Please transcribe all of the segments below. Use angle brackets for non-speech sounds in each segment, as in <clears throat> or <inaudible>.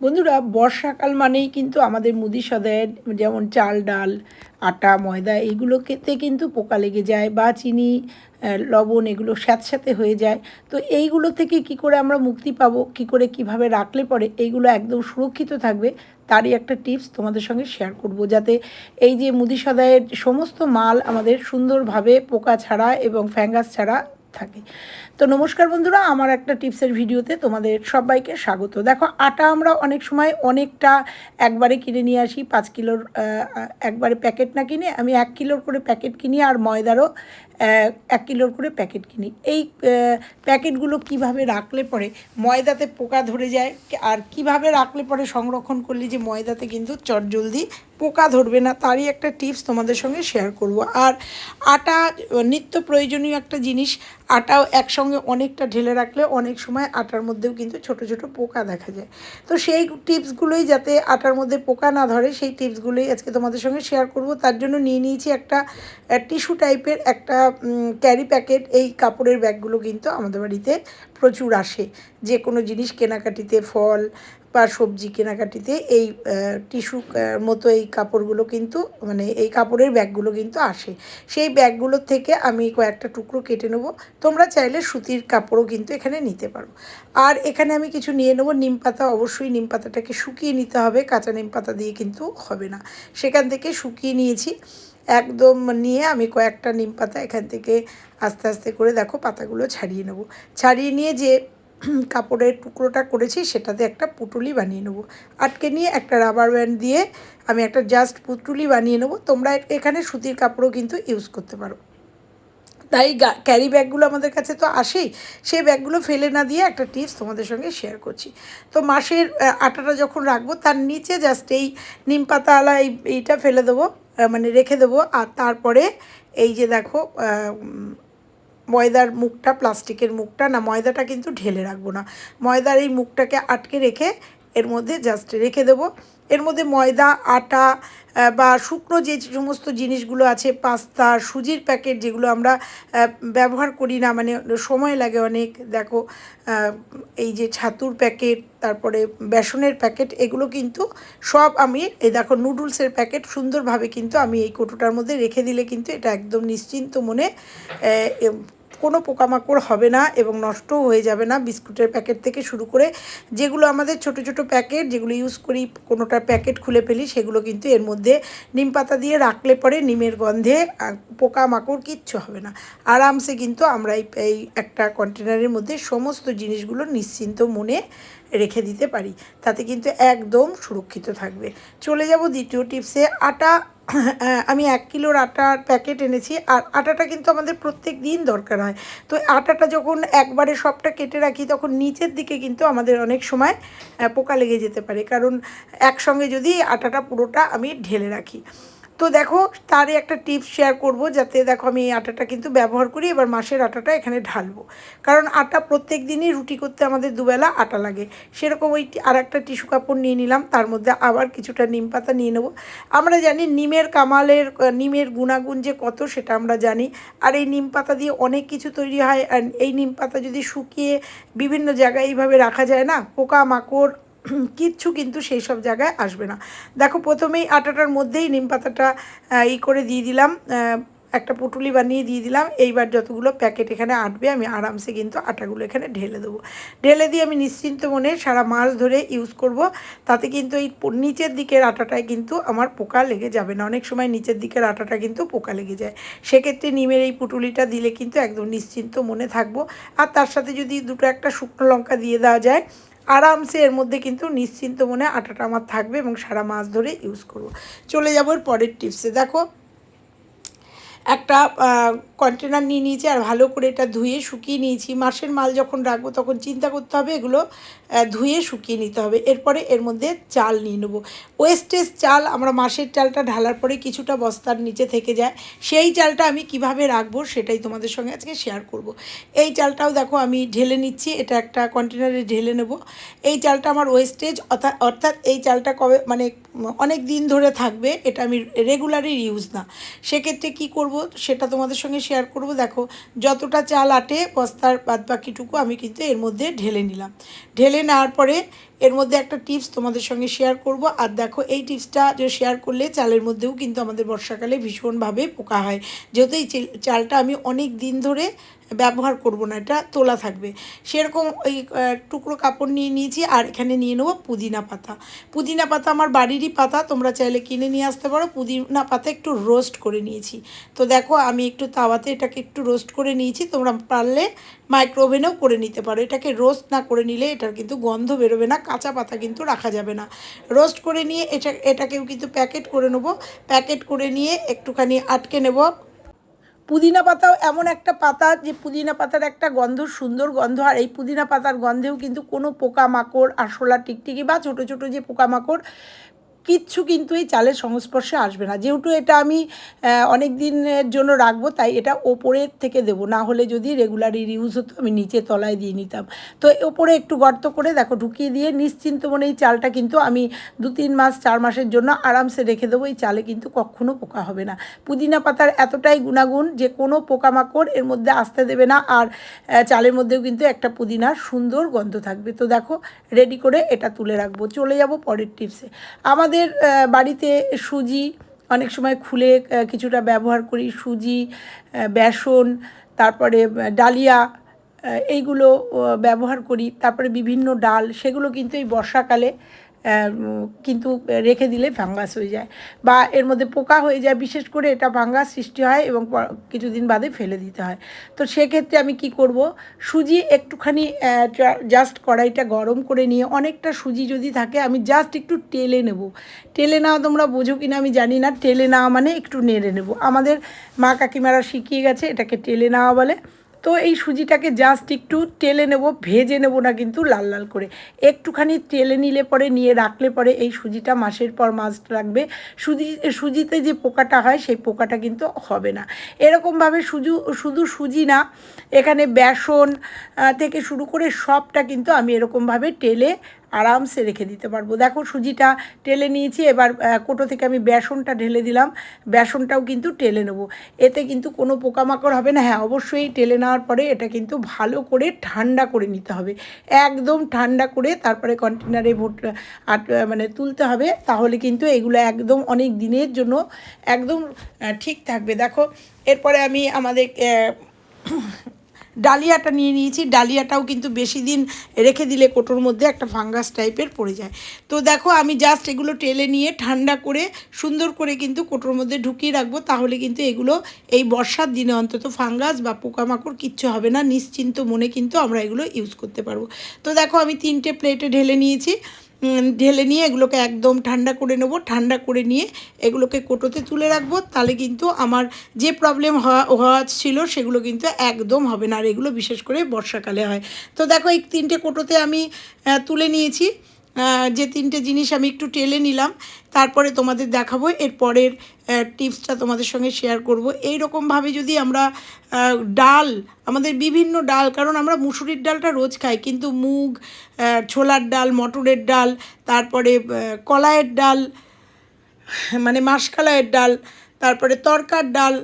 বন্ধুরা, বর্ষাকাল মানেই কিন্তু আমাদের মুদি সদায়ের যেমন চাল, ডাল, আটা, ময়দা এগুলো খেতে কিন্তু পোকা লেগে যায় বা চিনি লবণ এগুলো স্যাঁতস্যাঁতে হয়ে যায়। তো এইগুলো থেকে কি করে আমরা মুক্তি পাবো, কি করে কীভাবে রাখলে পরে এইগুলো একদম সুরক্ষিত থাকবে, তারই একটা টিপস তোমাদের সঙ্গে শেয়ার করব। যাতে এই যে মুদি সদায়ের সমস্ত মাল আমাদের সুন্দরভাবে পোকা ছাড়া এবং ফ্যাঙ্গাস ছাড়া থাকে। তো নমস্কার বন্ধুরা, আমার একটা টিপসের ভিডিওতে তোমাদের সবাইকে স্বাগত। দেখো, আটা আমরা অনেক সময় অনেকটা একবারে কিনে নিয়ে আসি, পাঁচ কিলোর একবারে প্যাকেট না কিনে, আমি এক কিলোর করে প্যাকেট কিনি আর ময়দারও এক কিলোর করে প্যাকেট কিনি। এই প্যাকেটগুলো কীভাবে রাখলে পরে ময়দাতে পোকা ধরে যায়, আর কীভাবে রাখলে পরে সংরক্ষণ করলে যে ময়দাতে কিন্তু চটজলদি পোকা ধরবে না, তারই একটা টিপস তোমাদের সঙ্গে শেয়ার করব। আর আটা নিত্য প্রয়োজনীয় একটা জিনিস, আটাও একসঙ্গে অনেকটা ঢেলে রাখলে অনেক সময় আটার মধ্যেও কিন্তু ছোট ছোট পোকা দেখা যায়। তো সেই টিপসগুলোই যাতে আটার মধ্যে পোকা না ধরে, সেই টিপসগুলোই আজকে তোমাদের সঙ্গে শেয়ার করব। তার জন্য নিয়ে নিয়েছি একটা টিস্যু টাইপের একটা ক্যারি প্যাকেট এই কাপড়ের ব্যাগগুলো কিন্তু আমাদের বাড়িতে প্রচুর আসে। যে কোনো জিনিস কেনাকাটিতে, ফল বা সবজি কেনাকাটিতে এই টিস্যু মতো এই কাপড়গুলো কিন্তু মানে এই কাপড়ের ব্যাগগুলো কিন্তু আসে। সেই ব্যাগগুলোর থেকে আমি কয়েকটা টুকরো কেটে নেব। তোমরা চাইলে সুতির কাপড়ও কিন্তু এখানে নিতে পারো। আর এখানে আমি কিছু নিয়ে নেব। নিম পাতা অবশ্যই, নিম পাতাটাকে শুকিয়ে নিতে হবে। কাঁচা নিম পাতা দিয়ে কিন্তু হবে না। সেখান থেকে শুকিয়ে নিয়েছি। একদম নিয়ে আমি কয়েকটা নিম পাতা এখান থেকে আস্তে আস্তে করে দেখো পাতাগুলো ছাড়িয়ে নেব। ছাড়িয়ে নিয়ে যে কাপড়ের টুকরোটা করেছি, সেটাতে একটা পুটুলি বানিয়ে নেব। আটকে নিয়ে একটা রাবার ব্যান্ড দিয়ে আমি একটা জাস্ট পুটুলি বানিয়ে নেব। তোমরা এখানে সুতির কাপড়ও কিন্তু ইউজ করতে পারো। তাই ক্যারি ব্যাগগুলো আমাদের কাছে তো আসেই। সেই ব্যাগগুলো ফেলে না দিয়ে একটা টিপস তোমাদের সঙ্গে শেয়ার করছি। তো মাসের আটাটা যখন রাখব, তার নিচে জাস্ট এই নিম পাতাওয়ালা এই, এইটা ফেলে দেবো মানে রেখে দেবো। আর তারপরে এই যে দেখো ময়দার মুখটা, প্লাস্টিকের মুখটা, না ময়দাটা কিন্তু ঢেলে রাখব না। ময়দার এই মুখটাকে আটকে রেখে এর মধ্যে জাস্ট রেখে দেবো। এর মধ্যে ময়দা, আটা বা শুকনো যে সমস্ত জিনিসগুলো আছে, পাস্তা, সুজির প্যাকেট যেগুলো আমরা ব্যবহার করি না মানে সময় লাগে অনেক, দেখো এই যে ছাতুর প্যাকেট, তারপরে বেসনের প্যাকেট, এগুলো কিন্তু সব আমি, এই দেখো নুডলসের প্যাকেট সুন্দরভাবে কিন্তু আমি এই কোটোটার মধ্যে রেখে দিলে কিন্তু এটা একদম নিশ্চিন্ত মনে কোনো পোকামাকড় হবে না এবং নষ্টও হয়ে যাবে না। বিস্কুটের প্যাকেট থেকে শুরু করে যেগুলো আমাদের ছোট ছোট প্যাকেট, যেগুলো ইউজ করি কোনোটার প্যাকেট খুলে ফেলি, সেগুলো কিন্তু এর মধ্যে নিম পাতা দিয়ে রাখলে পরে নিমের গন্ধে পোকামাকড় কিচ্ছু হবে না। আরামসে কিন্তু আমরা এই একটা কন্টেনারের মধ্যে সমস্ত জিনিসগুলো নিশ্চিন্ত মনে রেখে দিতে পারি, তাতে কিন্তু একদম সুরক্ষিত থাকবে। চলে যাব দ্বিতীয় টিপসে, আটা আমি এক কিলোর আটার প্যাকেট এনেছি, আর আটাটা কিন্তু আমাদের প্রত্যেক দিন দরকার হয়। তো আটাটা যখন একবারে সবটা কেটে রাখি, তখন নিচের দিকে কিন্তু আমাদের অনেক সময় পোকা লেগে যেতে পারে। কারণ একসঙ্গে যদি আটাটা পুরোটা আমি ঢেলে রাখি। তো দেখো, তারই একটা টিপস শেয়ার করব যাতে দেখো আমি এই আটাটা কিন্তু ব্যবহার করি, এবার মাসের আটাটা এখানে ঢালবো। কারণ আটা প্রত্যেক দিনই রুটি করতে আমাদের দুবেলা আটা লাগে। সেরকম ওই আর একটা টিস্যু কাপড় নিয়ে নিলাম, তার মধ্যে আবার কিছুটা নিম পাতা নিয়ে নেব। আমরা জানি নিমের কামালের নিমের গুণাগুণ যে কত সেটা আমরা জানি। আর এই নিম পাতা দিয়ে অনেক কিছু তৈরি হয় আর এই নিম পাতা যদি শুকিয়ে বিভিন্ন জায়গায় এইভাবে রাখা যায় না পোকা মাকড় <clears throat> কিচ্ছু কিন্তু সেই সব জায়গায় আসবে না। দেখো, প্রথমেই আটাটার মধ্যেই নিম পাতাটা ই করে দিয়ে দিলাম একটা পুটুলি বানিয়ে দিয়ে দিলাম। এইবার যতগুলো প্যাকেট এখানে আটবে, আমি আরামসে কিন্তু আটাগুলো এখানে ঢেলে দেবো। ঢেলে দিয়ে আমি নিশ্চিন্ত মনে সারা মাস ধরে ইউজ করব। তাতে কিন্তু এই নিচের দিকের আটাটায় কিন্তু আমার পোকা লেগে যাবে না। অনেক সময় নিচের দিকের আটাটা কিন্তু পোকা লেগে যায়। সেক্ষেত্রে নিমের এই পুটুলিটা দিলে কিন্তু একদম নিশ্চিন্ত মনে থাকব। আর তার সাথে যদি দুটো একটা শুকনো লঙ্কা দিয়ে দেওয়া যায় আরামসে এর মধ্যে কিন্তু নিশ্চিন্ত মনে আটাটা আমার থাকবে এবং সারা মাস ধরে ইউজ করব। চলে যাব পরের টিপসে দেখো একটা কন্টেনার নিয়ে নিয়েছি আর ভালো করে এটা ধুয়ে শুকিয়ে নিয়েছি। মাসের মাল যখন রাখব তখন চিন্তা করতে হবে এগুলো ধুয়ে শুকিয়ে নিতে হবে। এরপরে এর মধ্যে চাল নিয়ে নেব। ওয়েস্টেজ চাল আমরা মাসের চালটা ঢালার পরে কিছুটা বস্তার নিচে থেকে যায়। সেই চালটা আমি কীভাবে রাখব সেটাই তোমাদের সঙ্গে আজকে শেয়ার করব। এই চালটাও দেখো আমি ঢেলে নিচ্ছি, এটা একটা কন্টেনারে ঢেলে নেব। এই চালটা আমার ওয়েস্টেজ অর্থাৎ অর্থাৎ এই চালটা কবে মানে অনেক দিন ধরে থাকবে, এটা আমি রেগুলারই ইউজ না। সেক্ষেত্রে কি করব করব, সেটা তোমাদের সঙ্গে শেয়ার করব। দেখো, যতটা চাল আটে, বস্তার বাদ বাকিটুকু আমি কিন্তু এর মধ্যে ঢেলে নিলাম। ঢেলে নেওয়ার পরে এর মধ্যে একটা টিপস তোমাদের সঙ্গে শেয়ার করব। আর দেখো, এই টিপসটা যে শেয়ার করলে চালের মধ্যেও কিন্তু আমাদের বর্ষাকালে ভীষণভাবে পোকা হয়। যেহেতু এই চিল- চালটা আমি অনেক দিন ধরে ব্যবহার করব না, এটা তোলা থাকবে। সেরকম ওই টুকরো কাপড় নিয়ে নিয়েছি আর এখানে নিয়ে নেব পুদিনা পাতা। পুদিনা পাতা আমার বাড়িরই পাতা, তোমরা চাইলে কিনে নিয়ে আসতে পারো। পুদিনা পাতা একটু রোস্ট করে নিয়েছি। তো দেখো, আমি একটু তাওয়াতে এটাকে একটু রোস্ট করে নিয়েছি। তোমরা পারলে মাইক্রোওভেনেও করে নিতে পারো। এটাকে রোস্ট না করে নিলে এটার কিন্তু গন্ধ বেরোবে না, কাঁচা পাতা কিন্তু রাখা যাবে না। রোস্ট করে নিয়ে এটা, এটাকেও কিন্তু প্যাকেট করে নেব। প্যাকেট করে নিয়ে একটুখানি আটকে নেব। পুদিনা পাতাও এমন একটা পাতা যে পুদিনা পাতার একটা গন্ধ, সুন্দর গন্ধ, আর এই পুদিনা পাতার গন্ধেও কিন্তু কোনো পোকামাকড়, আরশোলা, টিকটিকি বা ছোটো ছোটো যে পোকামাকড় কিচ্ছু কিন্তু এই চালের সংস্পর্শে আসবে না। যেহেতু এটা আমি অনেক দিনের জন্য রাখব, তাই এটা ওপরের থেকে দেবো। না হলে যদি রেগুলার ইউজ হতো, আমি নিচে তলায় দিয়ে নিতাম। তো ওপরে একটু গর্ত করে দেখো, ঢুকিয়ে দিয়ে নিশ্চিন্ত মনে এই চালটা কিন্তু আমি দু তিন মাস, চার মাসের জন্য আরামসে রেখে দেবো। এই চালে কিন্তু কখনো পোকা হবে না। পুদিনা পাতার এতটাই গুণাগুণ যে কোনো পোকামাকড় এর মধ্যে আসতে দেবে না। আর চালের মধ্যেও কিন্তু একটা পুদিনার সুন্দর গন্ধ থাকবে। তো দেখো রেডি করে এটা তুলে রাখব। চলে যাব পরের টিপসে আমাদের আহ, বাড়িতে সুজি অনেক সময় খুলে কিছুটা ব্যবহার করি। সুজি বেসন তারপরে ডালিয়া এইগুলো ব্যবহার করি। তারপরে বিভিন্ন ডাল সেগুলো কিন্তু এই বর্ষাকালে কিন্তু রেখে দিলে ফাঙ্গাস হয়ে যায় বা এর মধ্যে পোকা হয়ে যায়, বিশেষ করে এটা ফাঙ্গাস সৃষ্টি হয় এবং কিছুদিন বাদে ফেলে দিতে হয়। তো সেক্ষেত্রে আমি কি করব? সুজি একটুখানি জাস্ট কড়াইটা গরম করে নিয়ে অনেকটা সুজি যদি থাকে, আমি জাস্ট একটু টেলে নেব। টেলে নেওয়া তোমরা বোঝো কিনা আমি জানি না। টেলে নেওয়া মানে একটু নেড়ে নেব। আমাদের মা কাকিমারা শিখিয়ে গেছে এটাকে টেলে নেওয়া বলে। তো এই সুজিটাকে জাস্ট একটু টেলে নেব, ভেজে নেব না কিন্তু লাল লাল করে। একটুখানি তেলে নিলে পরে, নিয়ে রাখলে পরে এই সুজিটা মাসের পর মাস রাখবে সুজি, সুজিতে যে পোকাটা হয়, সেই পোকাটা কিন্তু হবে না। এরকমভাবে সুজু শুধু সুজি না, এখানে বেসন থেকে শুরু করে সবটা কিন্তু আমি এরকমভাবে টেলে আরামসে রেখে দিতে পারব। দেখো সুজিটা টেলে নিয়েছি, এবার কোটো থেকে আমি বেসনটা ঢেলে দিলাম। বেসনটাও কিন্তু টেলে নেব। এতে কিন্তু কোনো পোকামাকড় হবে না। হ্যাঁ অবশ্যই টেলে নেওয়ার পরে এটা কিন্তু ভালো করে ঠান্ডা করে নিতে হবে। একদম ঠান্ডা করে তারপরে কন্টেনারে ভোট মানে তুলতে হবে। তাহলে কিন্তু এগুলো একদম অনেক দিনের জন্য একদম ঠিক থাকবে। দেখো, এরপরে আমি আমাদের ডালিয়াটা নিয়ে নিয়েছি, ডালিয়াটাও কিন্তু বেশি দিন রেখে দিলে কোটোর মধ্যে একটা ফাঙ্গাস টাইপের পড়ে যায়। তো দেখো আমি জাস্ট এগুলো টেলে নিয়ে ঠান্ডা করে, সুন্দর করে কিন্তু কোটোর মধ্যে ঢুকিয়ে রাখব, তাহলে কিন্তু এগুলো এই বর্ষার দিনে অন্তত ফাঙ্গাস বা পোকামাকড় কিচ্ছু হবে না, নিশ্চিন্ত মনে কিন্তু আমরা এগুলো ইউজ করতে পারব। তো দেখো আমি তিনটে প্লেটে ঢেলে নিয়েছি। ঢেলে নিয়ে এগুলোকে একদম ঠান্ডা করে নেব। ঠান্ডা করে নিয়ে এগুলোকে কোটোতে তুলে রাখব। তাহলে কিন্তু আমার যে প্রবলেম হওয়া ছিল সেগুলো কিন্তু একদম হবে না। আর এগুলো বিশেষ করে বর্ষাকালে হয়। তো দেখো এই তিনটে কোটোতে আমি তুলে নিয়েছি। যে তিনটে জিনিস আমি একটু টেলে নিলাম তারপরে তোমাদের দেখাবো এর পরের টিপসটা তোমাদের সঙ্গে শেয়ার করব। এই রকমভাবে যদি আমরা ডাল আমাদের বিভিন্ন ডাল কারণ আমরা মুসুরির ডালটা রোজ খাই কিন্তু মুগ ছোলার ডাল মটরের ডাল তারপরে আহ, কলাইয়ের ডাল মানে মাসকালাইয়ের ডাল তারপরে তরকার ডাল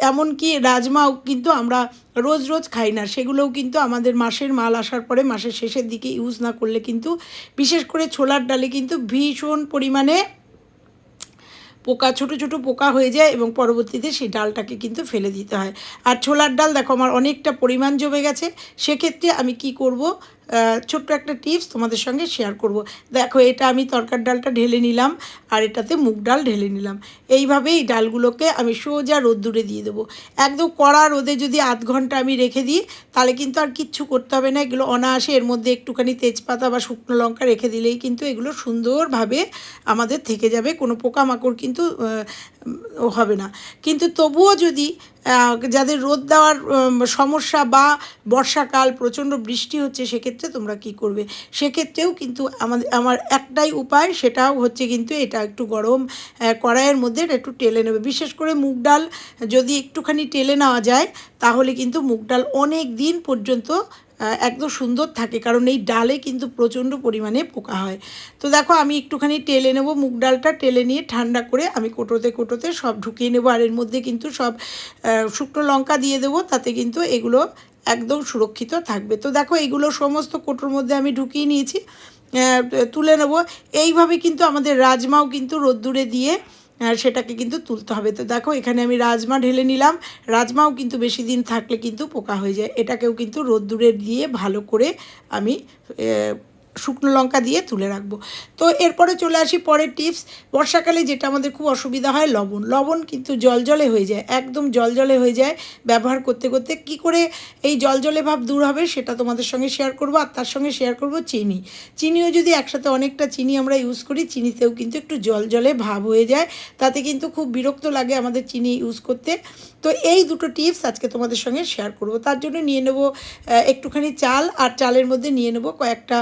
এমনকি রাজমাও কিন্তু আমরা রোজ রোজ খাই না। সেগুলোও কিন্তু আমাদের মাসের মাল আসার পরে মাসের শেষের দিকে ইউজ না করলে কিন্তু বিশেষ করে ছোলার ডালে কিন্তু ভীষণ পরিমাণে পোকা, ছোট ছোট পোকা হয়ে যায় এবং পরবর্তীতে সেই ডালটাকে কিন্তু ফেলে দিতে হয়। আর ছোলার ডাল দেখো, আমার অনেকটা পরিমাণ জমে গেছে। সেক্ষেত্রে আমি কি করব ছোট্ট একটা টিপস তোমাদের সঙ্গে শেয়ার করব। দেখো, এটা আমি তরকার ডালটা ঢেলে নিলাম, আর এটাতে মুগ ডাল ঢেলে নিলাম। এইভাবে এই ডালগুলোকে আমি সোজা রোদ্দুরে দিয়ে দেবো। একদম কড়া রোদে যদি আধ ঘণ্টা আমি রেখে দিই, তাহলে কিন্তু আর কিচ্ছু করতে হবে না। এগুলো অনায়াসে এর মধ্যে একটুখানি তেজপাতা বা শুকনো লঙ্কা রেখে দিলেই কিন্তু এগুলো সুন্দরভাবে আমাদের থেকে যাবে। কোনো পোকামাকড় কিন্তু হবে না। কিন্তু তবুও যদি যাদের রোদ দেওয়ার সমস্যা বা বর্ষাকাল প্রচণ্ড বৃষ্টি হচ্ছে, সেক্ষেত্রে তোমরা কি করবে? সেক্ষেত্রেও কিন্তু আমাদের, আমার একটাই উপায়, সেটাও হচ্ছে কিন্তু এটা একটু গরম কড়াইয়ের মধ্যে এটা একটু টেলে নেবে। বিশেষ করে মুগ ডাল যদি একটুখানি টেলে নেওয়া যায়, তাহলে কিন্তু মুগ ডাল অনেক দিন পর্যন্ত একদম সুন্দর থাকে, কারণ এই ডালে কিন্তু প্রচণ্ড পরিমাণে পোকা হয়। তো দেখো, আমি একটুখানি টেলে নেব মুগ ডালটা, টেলে নিয়ে ঠান্ডা করে আমি কোটোতে কোটোতে সব ঢুকিয়ে নেব, আর এর মধ্যে কিন্তু সব শুকনো লঙ্কা দিয়ে দেবো, তাতে কিন্তু এগুলো একদম সুরক্ষিত থাকবে। তো দেখো, এগুলো সমস্ত কোটোর মধ্যে আমি ঢুকিয়ে নিয়েছি তুলে নেব। এইভাবে কিন্তু আমাদের রাজমাও কিন্তু রোদ্দুরে দিয়ে সেটাকে কিন্তু তুলতে হবে। তো দেখো, এখানে আমি রাজমা ঢেলে নিলাম। রাজমাও কিন্তু বেশি দিন থাকলে কিন্তু পোকা হয়ে যায়। এটাকেও কিন্তু রোদ্দুরে দিয়ে ভালো করে আমি শুকনো লঙ্কা দিয়ে তুলে রাখব। তো এরপরে চলে আসি পরের টিপস বর্ষাকালে যেটা আমাদের খুব অসুবিধা হয়, লবণ। লবণ কিন্তু জলজলে হয়ে যায়, একদম জলজলে হয়ে যায় ব্যবহার করতে করতে। কি করে এই জলজলে ভাব দূর হবে সেটা তোমাদের সঙ্গে শেয়ার করব, আর তার সঙ্গে শেয়ার করব চিনি। চিনিও যদি একসাথে অনেকটা চিনি আমরা ইউজ করি, চিনিতেও কিন্তু একটু জলজলে ভাব হয়ে যায়। তাতে কিন্তু খুব বিরক্ত লাগে আমাদের চিনি ইউজ করতে। তো এই দুটো টিপস আজকে তোমাদের সঙ্গে শেয়ার করব। তার জন্য নিয়ে নেব একটুখানি চাল, আর চালের মধ্যে নিয়ে নেব কয়েকটা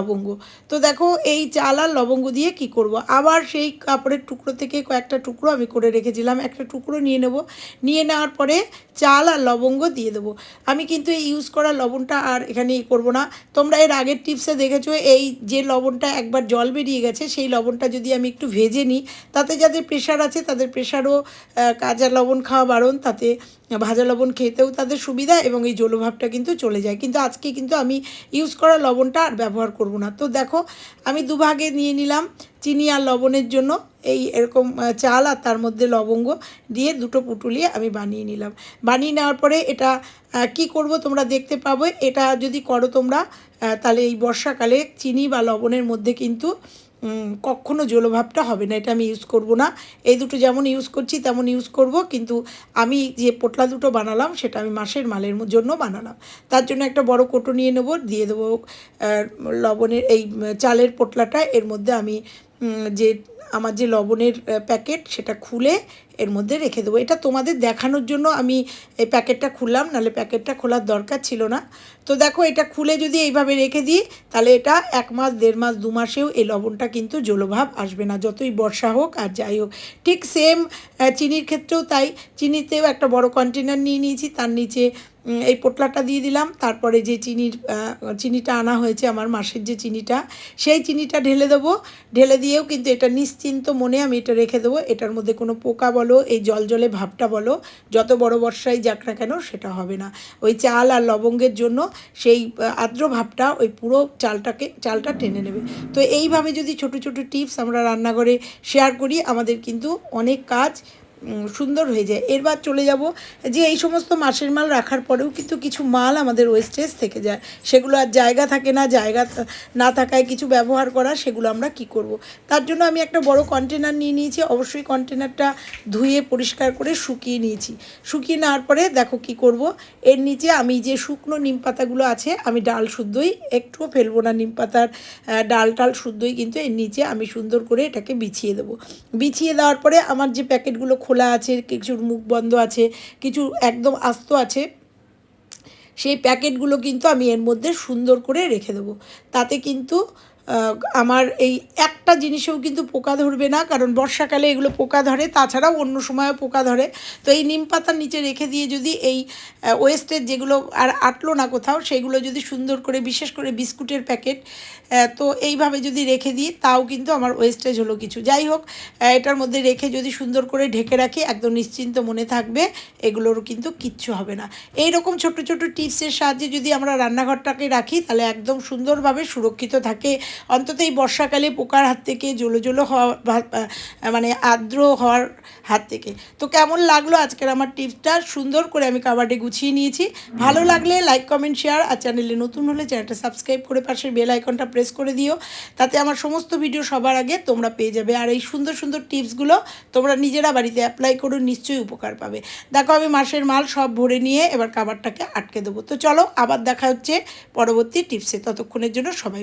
লবঙ্গ। তো দেখো, এই চাল আর লবঙ্গ দিয়ে কি করব? আবার সেই কাপড়ের টুকরো থেকে কয়েকটা টুকরো আমি করে রেখেছিলাম। একটা টুকরো নিয়ে নেব। নিয়ে নেওয়ার পরে চাল আর লবঙ্গ দিয়ে দেবো। আমি কিন্তু এই ইউজ করা লবণটা আর এখানে করব না। তোমরা এর আগের টিপসে দেখেছ, এই যে লবণটা একবার জল বেরিয়ে গেছে, সেই লবণটা যদি আমি একটু ভেজে নিই, তাতে যাদের প্রেশার আছে, তাদের প্রেশারও কাঁচা লবণ খাওয়া বারণ, তাতে ভাজা লবণ খেতেও তাদের সুবিধা এবং এই জলভাবটা কিন্তু চলে যায়। কিন্তু আজকে কিন্তু আমি ইউজ করা লবণটা আর ব্যবহার করব না। তো দেখো, আমি দুভাগে নিয়ে নিলাম চিনি আর লবণের জন্য। এই এরকম চাল আর তার মধ্যে লবঙ্গ দিয়ে দুটো পুটুলিয়ে আমি বানিয়ে নিলাম। বানিয়ে নেওয়ার পরে এটা কি করব তোমরা দেখতে পাবে। এটা যদি করো তোমরা তাহলে এই বর্ষাকালে চিনি বা লবণের মধ্যে কিন্তু কখনো জলভাবটা হবে না, এটা আমি ইউজ করব না। এই দুটো যেমন ইউজ করছি তেমন ইউজ করব, কিন্তু আমি যে পোটলা দুটো বানালাম, সেটা আমি মাসের মালের জন্য বানালাম। তার জন্য একটা বড় কোটো নিয়ে নেব, দিয়ে দেবো লবণের এই চালের পোটলাটা। এর মধ্যে আমি যে, আমার যে লবণের প্যাকেট সেটা খুলে এর মধ্যে রেখে দেবো। এটা তোমাদের দেখানোর জন্য আমি এই প্যাকেটটা খুললাম, নাহলে প্যাকেটটা খোলার দরকার ছিল না। তো দেখো, এটা খুলে যদি এইভাবে রেখে দিই, তাহলে এটা এক মাস, দেড় মাস, দু মাসেও এই লবণটা কিন্তু জলভাব আসবে না, যতই বর্ষা হোক আর যাই হোক। ঠিক সেম চিনির ক্ষেত্রেও তাই। চিনিতেও একটা বড় কন্টেনার নিয়ে নিয়েছি, তার নিচে এই পোটলাটা দিয়ে দিলাম। তারপরে যে চিনির চিনিটা আনা হয়েছে আমার মাসের যে চিনিটা, সেই চিনিটা ঢেলে দেবো। ঢেলে দিয়েও কিন্তু এটা নিশ্চিন্ত মনে আমি এটা রেখে দেবো। এটার মধ্যে কোনো পোকা বলো এই জল জলে ভাবটা বলো, যত বড় বর্ষাই যাক না কেন সেটা হবে না। ওই চাল আর লবঙ্গের জন্য সেই আর্দ্র ভাবটা ওই পুরো চালটাকে, চালটা টেনে নেবে। তো এইভাবে যদি ছোট ছোট টিপস আমরা রান্নাঘরে শেয়ার করি, আমাদের কিন্তু অনেক কাজ সুন্দর হয়ে যায়। এরবার চলে যাব যে এই সমস্ত মাসের মাল রাখার পরেও কিন্তু কিছু মাল আমাদের ওয়েস্টেজ থেকে যায়। সেগুলো আর জায়গা থাকে না, জায়গা না থাকায় কিছু ব্যবহার করা, সেগুলো আমরা কি করব। তার জন্য আমি একটা বড় কন্টেনার নিয়ে নিয়েছি। অবশ্যই কন্টেনারটা ধুয়ে পরিষ্কার করে শুকিয়ে নিয়েছি। শুকিয়ে নেওয়ার পরে দেখো কি করব? এর নিচে আমি যে শুকনো নিম পাতাগুলো আছে, আমি ডাল শুদ্ধই, একটুও ফেলব না নিম পাতার ডাল টাল শুদ্ধই, কিন্তু এর নিচে আমি সুন্দর করে এটাকে বিছিয়ে দেবো। বিছিয়ে দেওয়ার পরে আমার যে প্যাকেটগুলো খোলা আছে কিছুর মুখ বন্ধ আছে, কিছু একদম আস্ত আছে, সেই প্যাকেটগুলো কিন্তু আমি এর মধ্যে সুন্দর করে রেখে দেবো। তাতে কিন্তু আমার এই একটা জিনিসেও কিন্তু পোকা ধরবে না, কারণ বর্ষাকালে এগুলো পোকা ধরে, তাছাড়াও অন্য সময়ও পোকা ধরে। তো এই নিম পাতার নিচে রেখে দিয়ে যদি এই ওয়েস্টের যেগুলো আর আটলো না কোথাও, সেগুলো যদি সুন্দর করে, বিশেষ করে বিস্কুটের প্যাকেট তো এইভাবে যদি রেখে দিই, তাও কিন্তু আমার ওয়েস্টেজ হলো কিছু। যাই হোক এটার মধ্যে রেখে যদি সুন্দর করে ঢেকে রাখি, একদম নিশ্চিন্ত মনে থাকবে, এগুলোর কিন্তু কিচ্ছু হবে না। এই রকম ছোট ছোট টিপসের সাহায্যে যদি আমরা রান্নাঘরটাকে রাখি, তাহলে একদম সুন্দরভাবে সুরক্ষিত থাকে অন্তত এই বর্ষাকালে পোকার হাত থেকে জলো জলো হওয়া মানে আর্দ্র হওয়ার হাত থেকে। তো কেমন লাগল আজকের আমার টিপসটা? সুন্দর করে আমি কাবাডে গুছিয়ে নিয়েছি। ভালো লাগলে লাইক, কমেন্ট, শেয়ার আর চ্যানেলে নতুন হলে চ্যানেলটা সাবস্ক্রাইব করে পাশের বেল আইকনটা প্রেস করে দিও। তাতে আমার সমস্ত ভিডিও সবার আগে তোমরা পেয়ে যাবে। আর এই সুন্দর সুন্দর টিপসগুলো তোমরা নিজেরা বাড়িতে অ্যাপ্লাই করো, নিশ্চয়ই উপকার পাবে। দেখো আমি মাসের মাল সব ভরে নিয়ে এবার কাবারটাকে আটকে দেবো। তো চলো আবার দেখা হচ্ছে পরবর্তী টিপসে। ততক্ষণের জন্য সবাই